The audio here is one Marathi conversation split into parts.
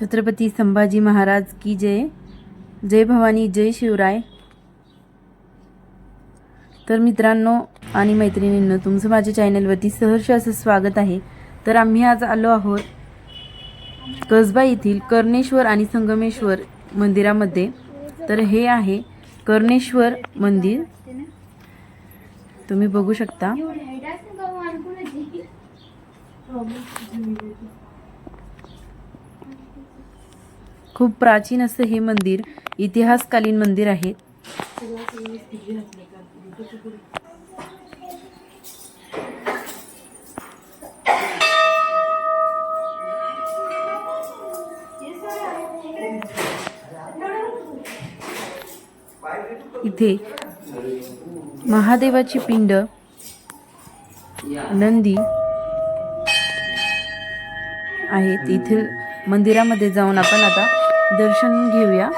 छत्रपती संभाजी महाराज की जय. जय भवानी जय शिवराय. तर मित्रांनो आणि मैत्रिणींनो तुमचं माझ्या चॅनलवरती सहर्ष असं स्वागत आहे. तर आम्ही आज आलो आहोत कसबा येथील कर्णेश्वर आणि संगमेश्वर मंदिरामध्ये. तर हे आहे कर्णेश्वर मंदिर. तुम्ही बघू शकता. खूप प्राचीन असं हे मंदिर इतिहासकालीन मंदिर आहे. इथे महादेवाची पिंड नंदी आहेत. इथे मंदिरामध्ये जाऊन आपण आता दर्शन घेऊया.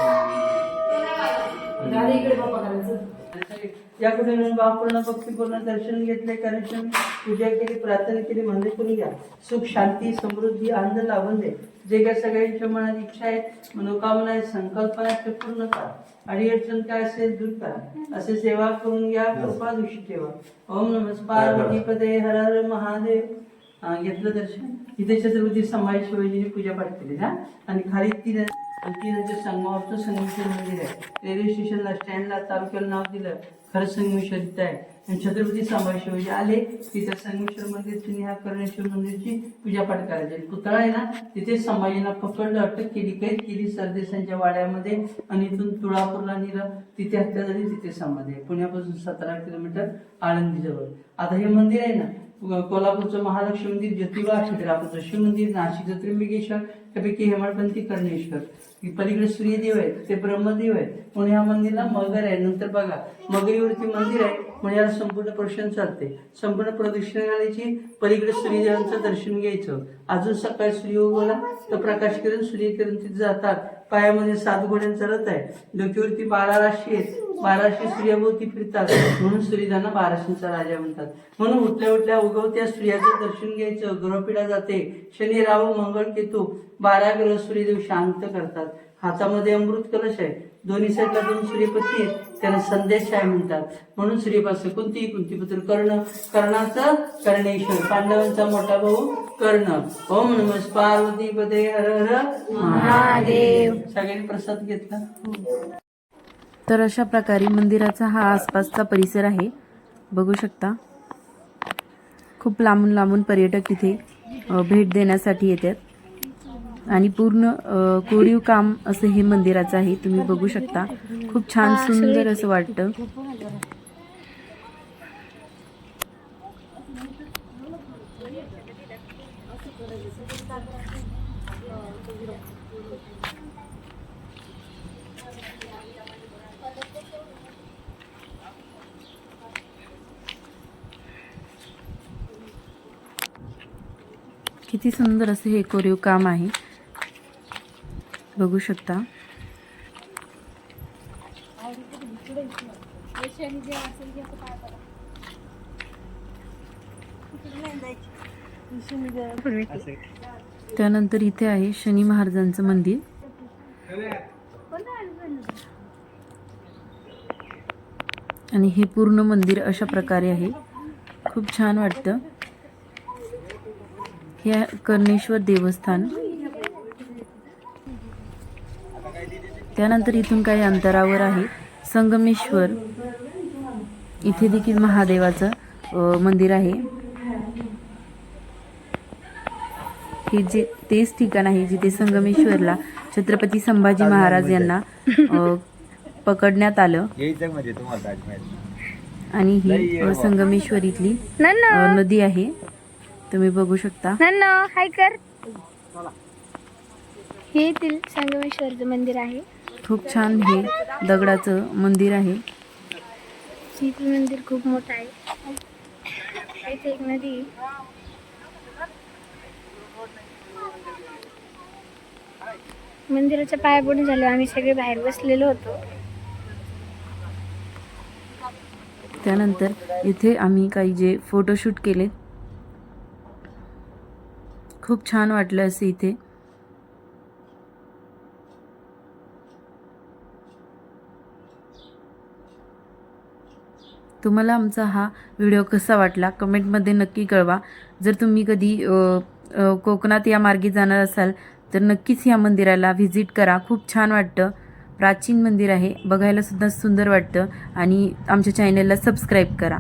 या कुठे भावपूर्ण भक्तीपूर्ण दर्शन घेतले कार्यक्रम पूजा केली प्रार्थना केली म्हणजे करून घ्या. सुख शांती समृद्धी आनंद लाभून दे. जे काय सगळ्यांच्या मनात इच्छा आहेत मनोकामना आहेत संकल्पना आहेत ते पूर्ण करा. आणि अडचण काय असेल दूर करा. असे सेवा करून घ्या कृपा दिवशी ठेवा. ओम नमस् पार्वती पदे हर हर महादेव. घेतलं दर्शन. इथे छत्रपती संभाजी शिवाजीची पूजा पाठ केली हा? आणि खाली तीन आणि नंतर संगमावरचं संगमेश्वर मंदिर आहे रेल्वे स्टेशनला स्टँडला तालुक्याला नाव दिलं खरं संगमेश्वर इथं आहे. छत्रपती संभाजी शिवाजी आले. तिथे संगमेश्वर मंदिर करणेश्वर कर्णेश्वर मंदिरची पूजा पाठ करायची. पुतळा आहे ना तिथे संभाजींना पकडलं अटक केली. कैद केली सरदेशांच्या वाड्यामध्ये आणि इथून तुळापूरला नेलं. तिथे हत्या झाली तिथे समाधी आहे. पुण्यापासून सतरा किलोमीटर आळंदीजवळ. आता हे मंदिर आहे ना कोल्हापूरचं महालक्ष्मी मंदिर ज्योतिबा छिद्रापूरचं शिव मंदिर नाशिकचं त्र्यंबकेश्वर त्यापैकी हेमाडपंथी कर्णेश्वर. पलीकडे सूर्यदेव आहेत ते ब्रह्मदेव आहेत. म्हणून ह्या मंदिरला मगर आहे. नंतर बघा मगरीवरती मंदिर आहे. म्हणजे याला संपूर्ण प्रदूषण चालते. संपूर्ण प्रदूषणाची पलीकडे सूर्यदेवांचं दर्शन घ्यायचं. अजून सकाळी सूर्य उगवला तर प्रकाश किरण सूर्यकिरण तिथे जातात. पायामध्ये सात घोड्यांचा रथ आहे. डोक्यावरती बारा राशी आहेत. बाराशे सूर्याभोवती फिरतात. म्हणून सूर्यदाना बाराशेचा राजा म्हणतात. म्हणून उठल्या उठल्या उगवत्या सूर्याचं दर्शन घ्यायचं. ग्रहपिढा जाते. शनी राहू मंगळ केतू बारा ग्रह सूर्यदेव शांत करतात. हातामध्ये अमृत कलश आहे. दोन्ही साईडला दोन सूर्यपती आहेत. त्यांना संदेश आहे म्हणतात. म्हणून सूर्यपासून कुंती कुंतीपुत्र कर्ण कर्णाचं कर्णेश्वर. पांडवांचा मोठा भाऊ कर्ण ओम नमस् पार्वती पदे हर हर महादेव. सगळ्यांनी प्रसाद घेतला? तर अशा प्रकारे मंदिराचा हा आसपासचा परिसर आहे. बघू शकता. खूप लांबून लांबून पर्यटक इथे भेट देण्यासाठी येतात. आणि पूर्ण कोरीव काम असं हे मंदिराचं आहे. तुम्ही बघू शकता. खूप छान सुंदर असं वाटतं. किती सुंदर असं हे कोरीव काम आहे. बघू शकता. त्यानंतर इथे आहे शनी महाराजांचं मंदिर. आणि हे पूर्ण मंदिर अशा प्रकारे आहे. खूप छान वाटतं. हे कर्णेश्वर देवस्थान. त्यानंतर इथून काही अंतरावर आहे संगमेश्वर. इथे देखील महादेवाचं मंदिर आहे. हे जे तेच ठिकाण आहे जिथे संगमेश्वरला छत्रपती संभाजी महाराज यांना अ, पकडण्यात आलं. म्हणजे आणि ही अ, संगमेश्वर इथली अ, नदी आहे. तुम्ही बघू शकता. नन्नो हाय कर. हे येथील संगमेश्वरचं मंदिर आहे. खूप छान हे दगडाचं मंदिर आहे. हे मंदिर खूप मोठं आहे. इथे एक नदी आहे. मंदिराच्या पायापुढे झालो. आम्ही सगळे बाहेर बसलेलो होतो. त्यानंतर इथे आम्ही काही जे फोटोशूट केले. खूप छान वाटलं असे इथे. तुम्हाला आमचा हा व्हिडिओ कसा वाटला? कमेंटमध्ये नक्की कळवा. जर तुम्ही कधी कोकणात या मार्गे जाणार असाल तर नक्कीच या मंदिराला व्हिजिट करा. खूप छान वाटतं. प्राचीन मंदिर आहे. बघायला सुद्धा सुंदर वाटतं. आणि आमच्या चॅनलला सबस्क्राईब करा.